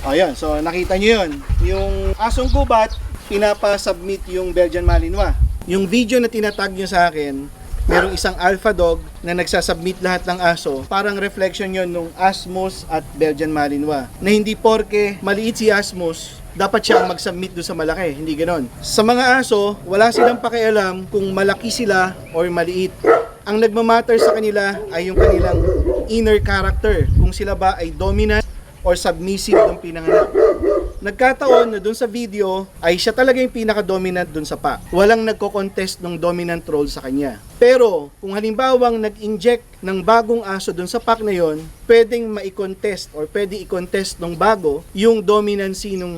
Ayan, so nakita nyo yun. Yung asong gubat, pinapasubmit yung Belgian Malinois. Yung video na tinatag nyo sa akin, merong isang alpha dog na nagsasubmit lahat ng aso. Parang reflection yon nung Asmus at Belgian Malinois. Na hindi porke maliit si Asmus, dapat siya ang mag-submit doon sa malaki. Hindi ganon. Sa mga aso, wala silang pakialam kung malaki sila or maliit. Ang nagmamatter sa kanila ay yung kanilang inner character. Kung sila ba ay dominant or submissive ng pinanganak. Nagkataon na dun sa video ay siya talaga yung pinaka-dominant dun sa pa. Walang nagko-contest ng dominant role sa kanya. Pero kung halimbawang nag-inject ng bagong aso dun sa pack na yon, pwedeng ma-contest or pwede i-contest ng bago yung dominancy nung,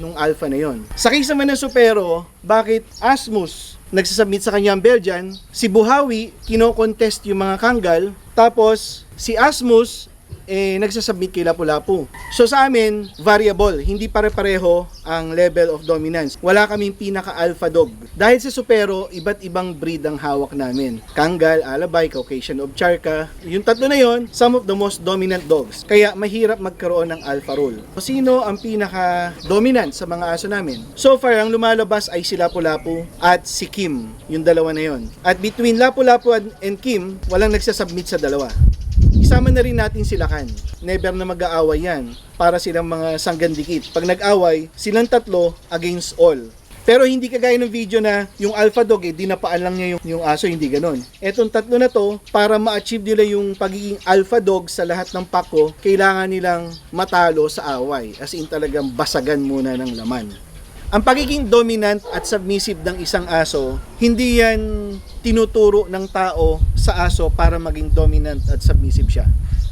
nung alpha na yon. Sa case naman ng Supero, bakit Asmus nagsasubmit sa kanya ang Belgian, si Buhawi kino-contest yung mga Kangal, tapos si Asmus eh, nagsasubmit kay Lapu-Lapu. So sa amin, variable. Hindi pare-pareho ang level of dominance. Wala kaming pinaka-alpha dog. Dahil sa Supero, iba't ibang breed ang hawak namin. Kangal, Alabay, Caucasian Ovcharka. Yung tatlo na yon, some of the most dominant dogs. Kaya mahirap magkaroon ng alpha role. So, sino ang pinaka-dominant sa mga aso namin? So far, ang lumalabas ay si Lapu-Lapu at si Kim. Yung dalawa na yon. At between Lapu-Lapu and Kim, walang nagsasubmit sa dalawa isama na rin natin sila kan. Never na mag-aaway yan. Para silang mga sanggandikit. Pag nag-away, silang tatlo against all. Pero hindi kagaya ng video na yung alpha dog eh, dinapaan lang niya yung, yung aso, hindi ganon. Etong tatlo na to, para ma-achieve nila yung pagiging alpha dog sa lahat ng pako, kailangan nilang matalo sa away. As in talagang basagan muna ng laman. Ang pagiging dominant at submissive ng isang aso, hindi yan tinuturo ng tao sa aso para maging dominant at submissive siya.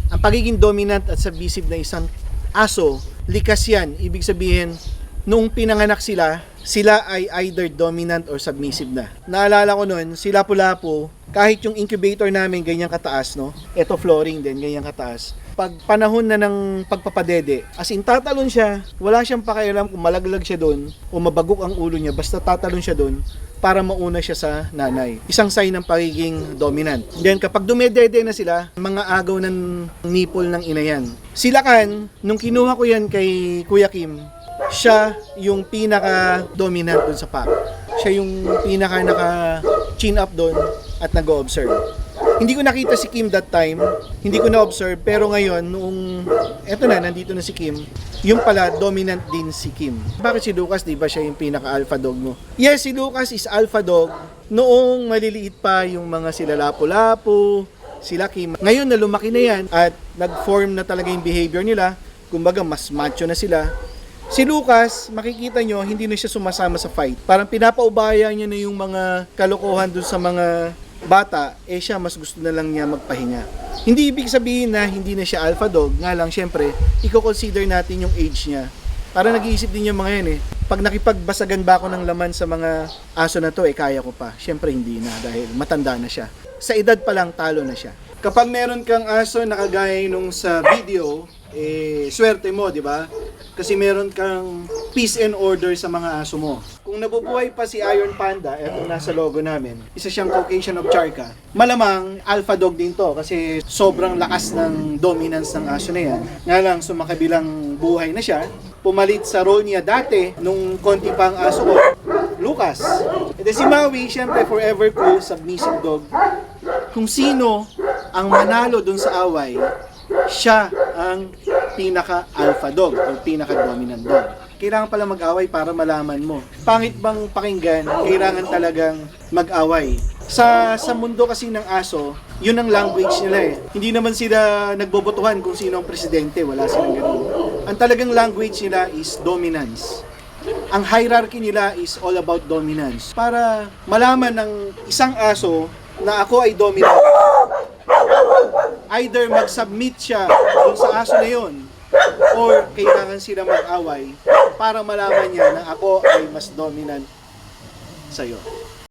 Ang pagiging dominant at submissive ng isang aso, likas yan. Ibig sabihin, noong pinanganak sila, sila ay either dominant or submissive na. Naalala ko noon, sila Lapu-Lapu, kahit yung incubator namin ganyan kataas, no? Ito flooring din, ganyan kataas. Pag panahon na ng pagpapadede, as in tatalon siya, wala siyang pakialam kung malaglag siya doon o mabagok ang ulo niya, basta tatalon siya doon para mauna siya sa nanay. Isang sign ng pagiging dominant. Then kapag dumedede na sila, mga agaw ng nipple ng ina yan. Sila kan, nung kinuha ko yan kay Kuya Kim, siya yung pinaka dominant doon sa pack. Siya yung pinaka naka chin up doon at nag-observe. Hindi ko nakita si Kim that time, hindi ko na-observe, pero ngayon, noong, eto na, nandito na si Kim, yung pala, dominant din si Kim. Bakit si Lucas, di ba siya yung pinaka-alpha dog mo? Yes, si Lucas is alpha dog. Noong maliliit pa yung mga sila lapu-lapu, sila Kim. Ngayon na lumaki na yan at nag-form na talaga yung behavior nila, kumbaga mas macho na sila, Si Lucas, makikita nyo, hindi na siya sumasama sa fight. Parang pinapaubaya niya na yung mga kalokohan dun sa mga bata, eh siya mas gusto na lang niya magpahinga. Hindi ibig sabihin na hindi na siya alpha dog, nga lang syempre, i-consider natin yung age niya. Para nag-iisip din yung mga yan eh. Pag nakipagbasagan ba ako ng laman sa mga aso na to, eh kaya ko pa. Syempre hindi na dahil matanda na siya. Sa edad pa lang talo na siya. Kapag meron kang aso na kagaya nung sa video, eh swerte mo, di ba? Kasi meron kang peace and order sa mga aso mo. Kung nabubuhay pa si Iron Panda, eto nasa logo namin, isa siyang Caucasian of Charka, malamang alpha dog din to kasi sobrang lakas ng dominance ng aso na yan. Nga lang, sumakabilang buhay na siya, pumalit sa role niya dati nung konti pa ang aso ko, Lucas. And si Maui, syempre forever cool, submissive dog. Kung sino ang manalo dun sa away, siya ang pinaka-alpha dog o pinaka-dominant dog. Kailangan pala mag-away para malaman mo. Pangit bang pakinggan, kailangan talagang mag-away. Sa sa mundo kasi ng aso, yun ang language nila eh. Hindi naman sila nagbobotohan kung sino ang presidente, wala silang ganun. Ang talagang language nila is dominance. Ang hierarchy nila is all about dominance. Para malaman ng isang aso na ako ay dominant, either mag-submit siya dun sa aso na yon or kailangan sila mag-away para malaman niya na ako ay mas dominant sa'yo.